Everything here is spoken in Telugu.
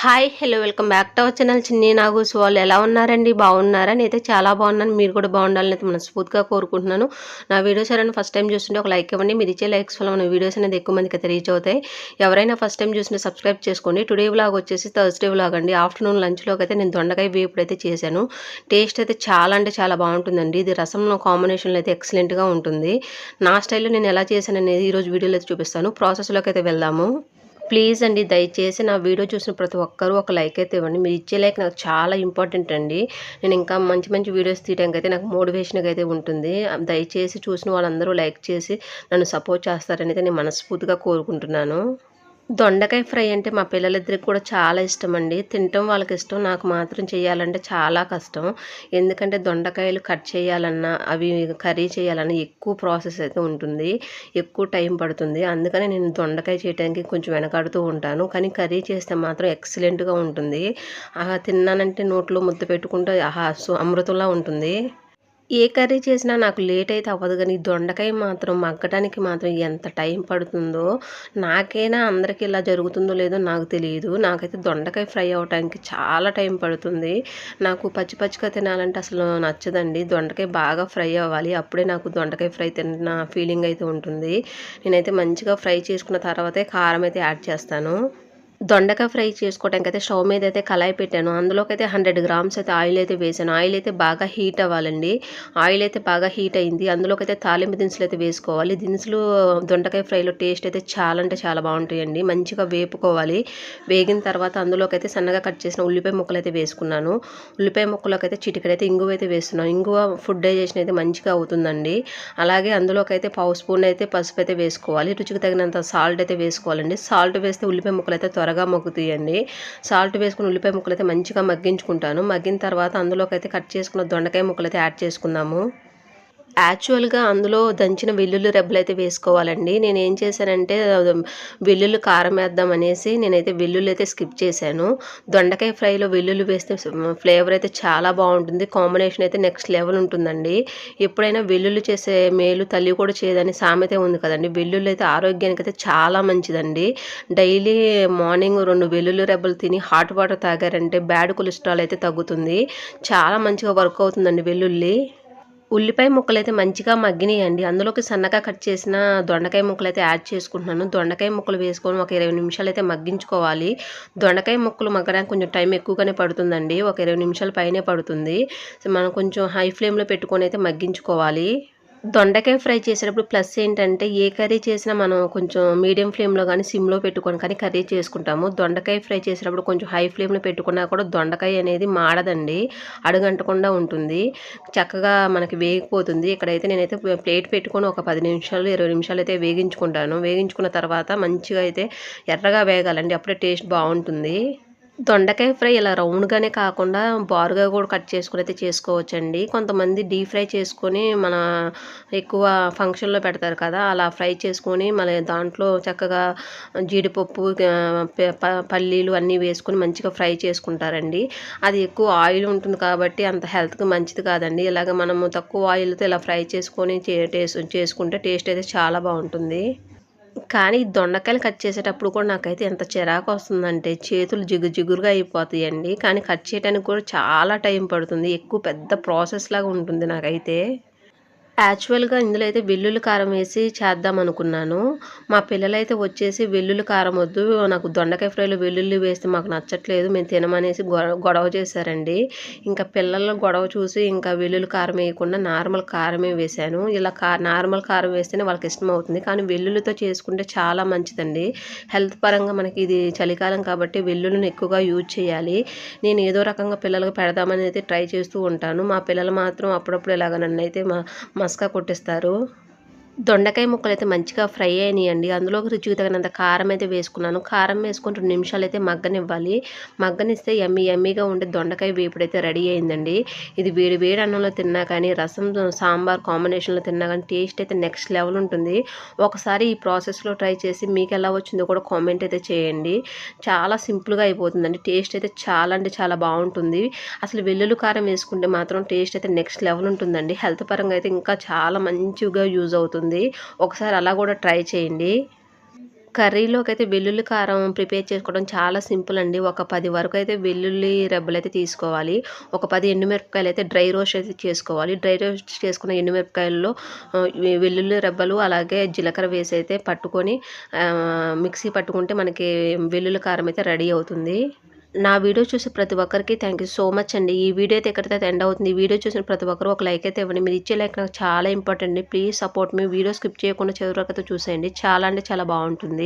Hi hello welcome back to our channel. చిన్ని నాగూస్ వాళ్ళు ఎలా ఉన్నారండి? బాగున్నారా? నేనైతే చాలా బాగున్నాను. మీరు కూడా బాగుండాలని అయితే మనస్ఫూర్తిగా కోరుకుంటున్నాను. నా వీడియోస్ ఎవరైనా ఫస్ట్ టైం చూస్తుంటే ఒక లైక్ ఇవ్వండి. మీరు ఇచ్చే లైక్స్ వల్ల మన వీడియోస్ అనేది ఎక్కువ మందికి అయితే రీచ్ అవుతాయి. ఎవరైనా ఫస్ట్ టైం చూసిన సబ్స్క్రైబ్ చేసుకోండి. టుడే వ్లాగ్ వచ్చేసి థర్స్డే వ్లాగ్ అండి. ఆఫ్టర్నూన్ లంచ్లోకి అయితే నేను దొండకాయ వేపుడు అయితే చేశాను. టేస్ట్ అయితే చాలా అంటే చాలా బాగుంటుందండి. ఇది రసంలో కాంబినేషన్లో అయితే ఎక్సలెంట్గా ఉంటుంది. నా స్టైల్లో నేను ఎలా చేశాను అనేది ఈరోజు వీడియోలో అయితే చూపిస్తాను. ప్రాసెస్లోకి అయితే వెళ్దాము. ప్లీజ్ అండి దయచేసి నా వీడియో చూసిన ప్రతి ఒక్కరూ ఒక లైక్ అయితే ఇవ్వండి. మీరు ఇచ్చే లైక్ నాకు చాలా ఇంపార్టెంట్ అండి. నేను ఇంకా మంచి మంచి వీడియోస్ తీయడానికి అయితే నాకు మోటివేషన్గా అయితే ఉంటుంది. దయచేసి చూసిన వాళ్ళందరూ లైక్ చేసి నన్ను సపోర్ట్ చేస్తారని అయితే నేను మనస్ఫూర్తిగా కోరుకుంటున్నాను. దొండకాయ ఫ్రై అంటే మా పిల్లలిద్దరికి కూడా చాలా ఇష్టం అండి తినటం వాళ్ళకి ఇష్టం నాకు మాత్రం చేయాలంటే చాలా కష్టం. ఎందుకంటే దొండకాయలు కట్ చేయాలన్నా అవి కర్రీ చేయాలన్నా ఎక్కువ ప్రాసెస్ అయితే ఉంటుంది. ఎక్కువ టైం పడుతుంది. అందుకని నేను దొండకాయ చేయడానికి కొంచెం వెనకాడుతూ ఉంటాను. కానీ కర్రీ చేస్తే మాత్రం ఎక్సలెంట్గా ఉంటుంది. తిన్నానంటే నోట్లో ముద్ద పెట్టుకుంటే ఆహా అమృతంలా ఉంటుంది. ఏ కర్రీ చేసినా నాకు లేట్ అయితే అవ్వదు. కానీ దొండకాయ మాత్రం మగ్గడానికి మాత్రం ఎంత టైం పడుతుందో నాకైనా అందరికీ ఇలా జరుగుతుందో లేదో నాకు తెలియదు. నాకైతే దొండకాయ ఫ్రై అవ్వడానికి చాలా టైం పడుతుంది. నాకు పచ్చి పచ్చిగా తినాలంటే అసలు నచ్చదండి. దొండకాయ బాగా ఫ్రై అవ్వాలి. అప్పుడే నాకు దొండకాయ ఫ్రై తిన్న ఫీలింగ్ అయితే ఉంటుంది. నేనైతే మంచిగా ఫ్రై చేసుకున్న తర్వాతే కారం అయితే యాడ్ చేస్తాను. దొండకాయ ఫ్రై చేసుకోవడానికి అయితే స్టవ్ మీద అయితే కళాయి పెట్టాను. అందులోకి అయితే హండ్రెడ్ గ్రామ్స్ అయితే ఆయిల్ అయితే వేసాను. ఆయిల్ అయితే బాగా హీట్ అవ్వాలండి. ఆయిల్ అయితే బాగా హీట్ అయింది. అందులోకి అయితే తాలింపు దినుసులు అయితే వేసుకోవాలి. దినుసులు దొండకాయ ఫ్రైలో టేస్ట్ అయితే చాలా అంటే చాలా బాగుంటాయండి. మంచిగా వేపుకోవాలి. వేగిన తర్వాత అందులోకి అయితే సన్నగా కట్ చేసిన ఉల్లిపాయ ముక్కలు అయితే వేసుకున్నాను. ఉల్లిపాయ ముక్కలోకి అయితే చిటికడైతే ఇంగువ అయితే వేస్తున్నాను. ఇంగువ ఫుడ్ డైజెషన్ అయితే మంచిగా అవుతుందండి. అలాగే అందులోకి అయితే పావు స్పూన్ అయితే పసుపు అయితే వేసుకోవాలి. రుచికి తగినంత సాల్ట్ అయితే వేసుకోవాలండి. సాల్ట్ వేస్తే ఉల్లిపాయ ముక్కలు అయితే త్వరగా మగ్గుతాయండి సాల్ట్ వేసుకుని ఉల్లిపాయ ముక్కలు అయితే మంచిగా మగ్గించుకుంటాను. మగ్గిన తర్వాత అందులోకి అయితే కట్ చేసుకున్న దొండకాయ ముక్కలు అయితే యాడ్ చేసుకుందాము. యాక్చువల్గా అందులో దంచిన వెల్లుల్లి రెబ్బలు అయితే వేసుకోవాలండి. నేను ఏం చేశానంటే వెల్లుల్లి కారం వేద్దాం అనేసి నేనైతే వెల్లుల్లి అయితే స్కిప్ చేశాను. దొండకాయ ఫ్రైలో వెల్లుల్లి వేస్తే ఫ్లేవర్ అయితే చాలా బాగుంటుంది. కాంబినేషన్ అయితే నెక్స్ట్ లెవెల్ ఉంటుందండి. ఎప్పుడైనా వెల్లుల్లి చేసే మేలు తల్లి కూడా చేయదని సామెత ఉంది కదండి. వెల్లుల్లి అయితే ఆరోగ్యానికి అయితే చాలా మంచిదండి. డైలీ మార్నింగ్ రెండు వెల్లుల్లి రెబ్బలు తిని హాట్ వాటర్ తాగారంటే బ్యాడ్ కొలెస్ట్రాల్ అయితే తగ్గుతుంది. చాలా మంచిగా వర్క్ అవుతుందండి వెల్లుల్లి. ఉల్లిపాయ ముక్కలు అయితే మంచిగా మగ్గినాయండి. అందులోకి సన్నగా కట్ చేసిన దొండకాయ ముక్కలు అయితే యాడ్ చేసుకుంటున్నాను. దొండకాయ ముక్కలు వేసుకొని ఒక ఇరవై నిమిషాలు అయితే మగ్గించుకోవాలి. దొండకాయ ముక్కలు మగ్గడానికి కొంచెం టైం ఎక్కువగానే పడుతుందండి. ఒక ఇరవై నిమిషాల పైనే పడుతుంది. మనం కొంచెం హై ఫ్లేమ్లో పెట్టుకొని అయితే మగ్గించుకోవాలి. దొండకాయ ఫ్రై చేసేటప్పుడు ప్లస్ ఏంటంటే ఏ కర్రీ చేసినా మనం కొంచెం మీడియం ఫ్లేమ్లో కానీ సిమ్లో పెట్టుకొని కానీ కర్రీ చేసుకుంటాము. దొండకాయ ఫ్రై చేసేటప్పుడు కొంచెం హై ఫ్లేమ్లో పెట్టుకున్నా కూడా దొండకాయ అనేది మాడదండి. అడుగంటకుండా ఉంటుంది. చక్కగా మనకి వేగిపోతుంది. ఇక్కడైతే నేనైతే ప్లేట్ పెట్టుకొని ఒక పది నిమిషాలు ఇరవై నిమిషాలు అయితే వేగించుకుంటాను. వేగించుకున్న తర్వాత మంచిగా అయితే ఎర్రగా వేగాలండి. అప్పుడే టేస్ట్ బాగుంటుంది. దొండకాయ ఫ్రై ఇలా రౌండ్గానే కాకుండా బారుగా కూడా కట్ చేసుకుని అయితే చేసుకోవచ్చండి. కొంతమంది డీప్ ఫ్రై చేసుకొని మన ఎక్కువ ఫంక్షన్లో పెడతారు కదా అలా ఫ్రై చేసుకొని మళ్ళీ దాంట్లో చక్కగా జీడిపప్పు పల్లీలు అన్నీ వేసుకొని మంచిగా ఫ్రై చేసుకుంటారండి. అది ఎక్కువ ఆయిల్ ఉంటుంది కాబట్టి అంత హెల్త్కి మంచిది కాదండి. ఇలాగ మనము తక్కువ ఆయిల్తో ఇలా ఫ్రై చేసుకొని చేసుకుంటే టేస్ట్ అయితే చాలా బాగుంటుంది. కానీ దొండకాయలు కట్ చేసేటప్పుడు కూడా నాకైతే ఎంత చిరాకు వస్తుందంటే చేతులు జిగు జిగురుగా అయిపోతాయండి. కానీ కట్ చేయడానికి కూడా చాలా టైం పడుతుంది. ఎక్కువ పెద్ద ప్రాసెస్ లాగా ఉంటుంది నాకైతే. యాక్చువల్గా ఇందులో అయితే వెల్లుల్లి కారం వేసి చేద్దాం అనుకున్నాను. మా పిల్లలైతే వచ్చేసి వెల్లుల్లి కారం వద్దు నాకు దొండకాయ ఫ్రైలో వెల్లుల్లి వేస్తే మాకు నచ్చట్లేదు మేము తినమనేసి గొడవ చేశారండి. ఇంకా పిల్లల గొడవ చూసి ఇంకా వెల్లుల్లి కారం వేయకుండా నార్మల్ కారమే వేశాను. ఇలా కా నార్మల్ కారం వేస్తేనే వాళ్ళకి ఇష్టం అవుతుంది కానీ వెల్లుల్లితో చేసుకుంటే చాలా మంచిదండి. హెల్త్ పరంగా మనకి ఇది చలికాలం కాబట్టి వెల్లుల్లిని ఎక్కువగా యూజ్ చేయాలి. నేను ఏదో రకంగా పిల్లలకు పెడదామని అయితే ట్రై చేస్తూ ఉంటాను. మా పిల్లలు మాత్రం అప్పుడప్పుడు ఇలాగ నన్ను అయితే మా మస్కా కొట్టిస్తారు. దొండకాయ ముక్కలు అయితే మంచిగా ఫ్రై అయినాయండి. అందులోకి రుచికి తగినంత కారం అయితే వేసుకున్నాను. కారం వేసుకుని రెండు నిమిషాలు అయితే మగ్గనివ్వాలి. మగ్గనిస్తే ఎమ్మి ఎమ్మిగా ఉండే దొండకాయ వేపుడు అయితే రెడీ అయిందండి. ఇది వేడి వేడి అన్నంలో తిన్నా కానీ రసం సాంబార్ కాంబినేషన్లో తిన్నా కానీ టేస్ట్ అయితే నెక్స్ట్ లెవెల్ ఉంటుంది. ఒకసారి ఈ ప్రాసెస్లో ట్రై చేసి మీకు ఎలా వచ్చిందో కూడా కామెంట్ అయితే చేయండి. చాలా సింపుల్గా అయిపోతుందండి. టేస్ట్ అయితే చాలా అంటే చాలా బాగుంటుంది. అసలు వెల్లుల్లి కారం వేసుకుంటే మాత్రం టేస్ట్ అయితే నెక్స్ట్ లెవెల్ ఉంటుందండి. హెల్త్ పరంగా అయితే ఇంకా చాలా మంచిగా యూజ్ అవుతుంది. ఉంటుంది ఒకసారి అలా కూడా ట్రై చేయండి. కర్రీలోకి అయితే వెల్లుల్లి కారం ప్రిపేర్ చేసుకోవడం చాలా సింపుల్ అండి. ఒక పది వరకు అయితే వెల్లుల్లి రెబ్బలు అయితే తీసుకోవాలి. ఒక పది ఎండుమిరపకాయలు అయితే డ్రై రోస్ట్ అయితే చేసుకోవాలి. డ్రై రోస్ట్ చేసుకున్న ఎండుమిరపకాయల్లో వెల్లుల్లి రెబ్బలు అలాగే జీలకర్ర వేసి అయితే పట్టుకొని మిక్సీ పట్టుకుంటే మనకి వెల్లుల్లి కారం అయితే రెడీ అవుతుంది. నా వీడియో చూసి ప్రతి ఒక్కరికి థ్యాంక్ యూ సో మచ్ అండి. ఈ వీడియో అయితే ఎక్కడికైతే ఎండ్ అవుతుంది ఈ వీడియో చూసిన ప్రతి ఒక్కరు ఒక లైక్ అయితే ఇవ్వండి. మీరు ఇచ్చే లైక్ నాకు చాలా ఇంపార్టెంట్ అండి. ప్లీజ్ సపోర్ట్ మీ వీడియో స్కిప్ చేయకుండా చివరి వరకు చూసేయండి. చాలా అంటే చాలా బాగుంటుంది.